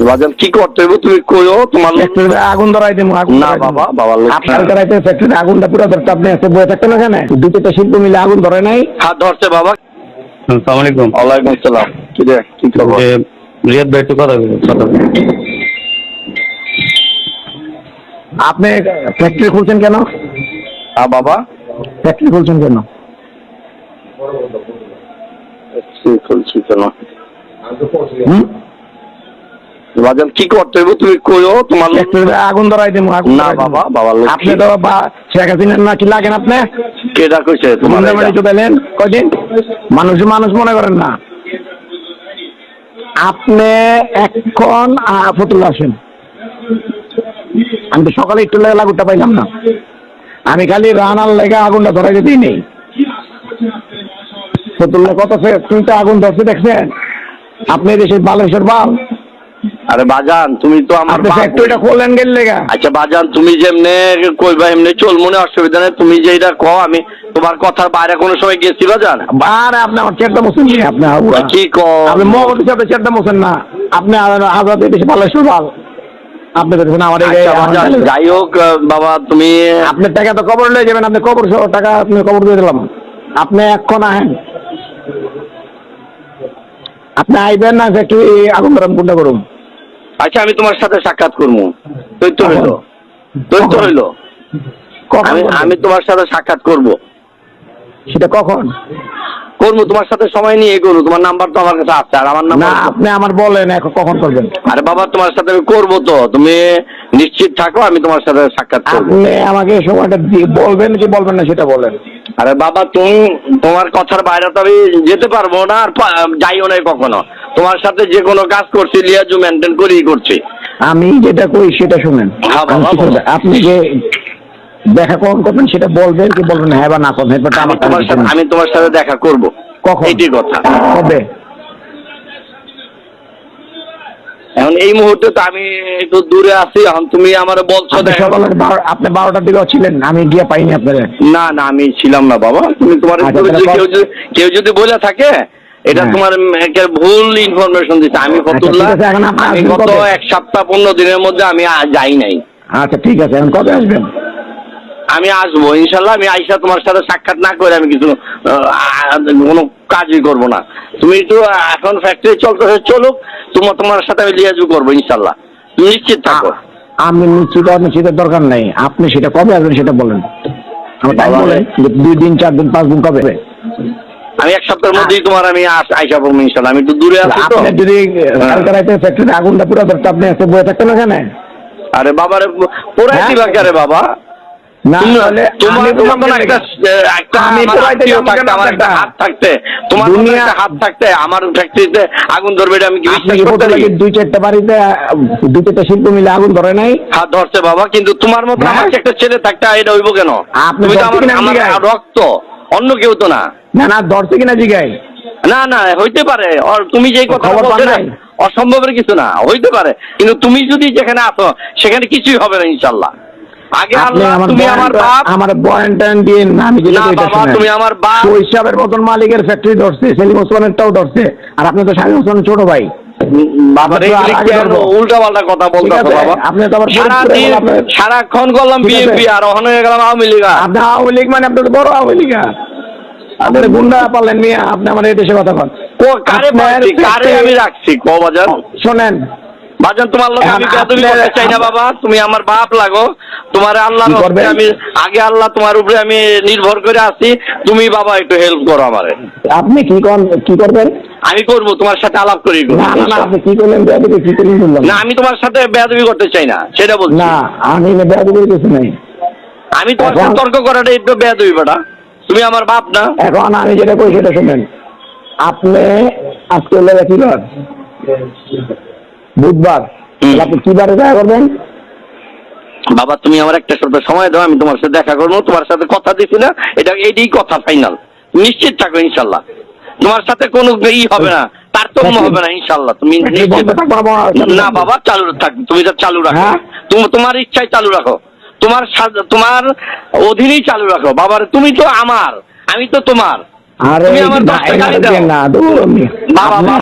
বাজান কি করতে হইব তুমি কইও তোমার ফ্যাক্টরিতে আগুন ধরাই আগুন না বাবা, বাবা, আপনার। ধরাইতে ফ্যাক্টরিতে আগুনটা পুরো ধরতে আপনি এসে বয়ে থাকতেন ওখানে? দুটোটা শিল্প মিলে আগুন ধরে নাই। হাত ধরছে বাবা। আসসালামু আলাইকুম ওয়ালাইকুম আসসালাম। কি রে কি খবর? রিয়াদ ভাই একটু কথা কথা আপনি ফ্যাক্টরি খুলছেন কেন? হ্যাঁ বাবা। ফ্যাক্টরি খুলছেন কেন? করছি কেন? হুম? বাজান কি করতে হইব? তুমি কইও তোমার আগুন ধরাই আগুন না বাবা, বাবা, আপনি তো শেখ হাসিনার নাকি লাগেন আপনি? কেডা কইছে তোমার এটা? চুদাইলেন মানুষ মানুষ মনে করেন না। আপনি এখন ফতুল্লা আসেন আমি তো সকালে একটু লেগে লাগুটা পাইলাম না। আমি খালি রানার লেগে আগুনটা ধরাই দিতেই নেই। ফতুল্লা কত ফ্যাক্টরিতে আগুন ধরছে দেখছেন? আপনি দেশের বালেশ্বর বাল আরে বাজান তুমি তো আমার ফ্যাক্টরিটা খোলেন গেল লেগা আচ্ছা বাজান তুমি যেমনে কইবা এমনি চল মনে অসুবিধা নেই তুমি যেটা কও আমি তোমার কথার বাইরে কোনো সময় গেছি বাজান? আর আপনি আমার চেয়ারটা মোছেন নি আপনি কি কও? আপনি মহম্মদ হিসাবে চেয়ারটা মোছেন না। আপনি আ- আজাদ দেশে বালেশ্বর বাল আপনি আমার আচ্ছা যাই হোক বাবা তুমি আপনার টাকা তো কবর লয়ে যাবেন আপনি কবর টাকা আপনি কবর দিয়ে দিলাম। আপনি এখন আহেন। আপনি আইবেন না একটু আগুন গরম কোনটা করুন। আচ্ছা আমি তোমার সাথে সাক্ষাৎ করব। তো হইল তো হইল আমি আমি তোমার সাথে সাক্ষাৎ করব। সেটা কখন? করব তোমার সাথে সময় নিয়ে করব তোমার নাম্বার তো আমার কাছে আছে আর আমার নাম্বার আপনি আমার বলেন এখন কখন করবেন? আরে বাবা তোমার সাথে আমি করব তো। তুমি নিশ্চিত থাকো আমি তোমার সাথে সাক্ষাৎ করব। আপনি আমাকে সময়টা বলবেন কি বলবেন না সেটা বলেন। আরে বাবা তুমি তোমার কথার বাইরে তো আমি যেতে পারব না আর যাইও না কখনো। তোমার সাথে যে কোনো কাজ করছি লিয়াজু মেনটেন করেই করছি। আমি যেটা কই সেটা শুনেন। হ্যাঁ। আপনি যে দেখা কখন করবেন সেটা বলবেন কি বলবেন হ্যাঁ বা না করবেন এরপরটা আমি তোমার সাথে আমি তোমার সাথে দেখা করব। কখন? এইটাই কথা। কবে? এখন এই মুহূর্তে তো আমি একটু দূরে আছি এখন তুমি আমার বলছো আপনি সকালে আপনি বারোটার দিকে ছিলেন আমি গিয়ে পাইনি আপনারা। না না আমি ছিলাম না বাবা। তুমি তোমার আচ্ছা, কেউ যদি- কেউ বলে থাকে এটা হ্যাঁ। তোমার একটা ভুল ইনফরমেশন দিচ্ছে আমি আচ্ছা, ফতুল্লাহ আমি গত এক সপ্তাহ পনেরো দিনের মধ্যে আমি যাই নাই। আচ্ছা ঠিক আছে এখন কবে আসবেন? আমি আসব ইনশাল্লাহ। আমি আইসা তোমার সাথে সাক্ষাৎ না করে আমি কিছু কোনো কাজই করব না। তুমি একটু এখন ফ্যাক্টরি চলতেছে চলুক তোমার তোমার সাথে আমি লিয়াজু করব ইনশাল্লাহ। তুমি নিশ্চিত থাকো। আমি নিশ্চিত নিশ্চিতের দরকার নাই। আপনি সেটা কবে আসবেন সেটা বলেন। আমার টাইম বলেন দুই দিন চার দিন পাঁচ দিন কবে? আমি এক সপ্তাহের মধ্যেই তোমার আমি আইসা পড়ব ইনশাল্লাহ। আমি একটু দূরে আছি তো। আপনি যদি হ্যাঁ। কালকে রাতে ফ্যাক্টরিতে আগুনটা পুরো ধরতে আপনি এসে বয়ে থাকতেন আরে পুরাই হ্যাঁ? দিবা রে বাবা? না আমার পুরাই কেন দুনিয়া- একটা হাত থাকতে আমার ফ্যাক্টরিতে আগুন ধরবে আমি দুই চারটা বাড়িতে দুই চারটা শিল্প মিলে আগুন ধরে নাই? হাত ধরছে বাবা কিন্তু তোমার মতো হ্যাঁ? আমার একটা ছেলে থাকতে এটা হইব কেন? তুমি তো আমার? রক্ত অন্য কেউ তো না। না না ধরছে কিনা জিগাই? না না হইতে পারে। তুমি যেই কথা বলছো অসম্ভবের কিছু না হইতে পারে। কিন্তু তুমি যদি যেখানে সেখানে কিছুই হবে না ইনশাল্লাহ। আগে আপনি আল্লাহ তুমি আমার বাপ আমার বয়ান টয়ান দিয়ে আমি না বাবা তুমি আমার বাপ শৈশবের মতন মালিকের ফ্যাক্টরি ধরছে সেলিম ওসমানেরটাও ধরছে আর আপনি তো ওসমানের ছোট ভাই। কথা বাবা। আপনি তো আবার সারাক্ষণ করলাম বিএনপি আর ওখানে হয়ে গেলাম আওয়ামী লীগ আপনি আওয়ামী লীগ মানে আপনি তো বড় আওয়ামী লীগ আপনি গুন্ডা পারলেন মিয়া আপনি আমার এই দেশে কথা বল কো- কারে পাচ্ছি? কারে আমি রাখছি? কো বাজার শোনেন। বাজান তোমার লোক আমি বেয়াদবি করতে চাই না বাবা। তুমি আমার বাপ লাগো। তোমার আল্লাহ কি করবেন? আমি আগে আল্লাহ তোমার উপরে আমি নির্ভর করে আছি। তুমি বাবা একটু হেল্প করো আমারে। আপনি কি করেন কি করবেন? আমি করব তোমার সাথে আলাপ করি। না না না আপনি কি করলেন? বেয়াদবি কি করলেন বললাম না আমি তোমার সাথে বেয়াদবি করতে চাই না সেটা বলছি। না আমি বেয়াদবি কিছু নাই। আমি তোমার সাথে তর্ক করাটা একটু বেয়াদবি বেটা। তুমি আমার বাপ না? এখন আমি যেটা কই সেটা শুনেন। আপনি আজকে হলো কি বার? বুধবার। আপনি কি বারে দেখা করবেন? বাবা তুমি আমার একটা সপ্তাহ সময় দাও আমি তোমার সাথে দেখা করব তোমার সাথে কথা দিছি না এটা এইটাই কথা ফাইনাল নিশ্চিত থাকো ইনশাল্লাহ। তোমার সাথে কোনো ই হবে না তারতম্য হবে না ইনশাল্লাহ। তুমি থাকব না, থাকব বাবা চালু থাক তুমি এটা চালু রাখো। হ্যাঁ? তুমি তোমার ইচ্ছায় চালু রাখো। তোমার তোমার অধীনেই চালু রাখো। বাবার তুমি তো আমার আমি তো তোমার। আরে তুমি আমার না, বাবা।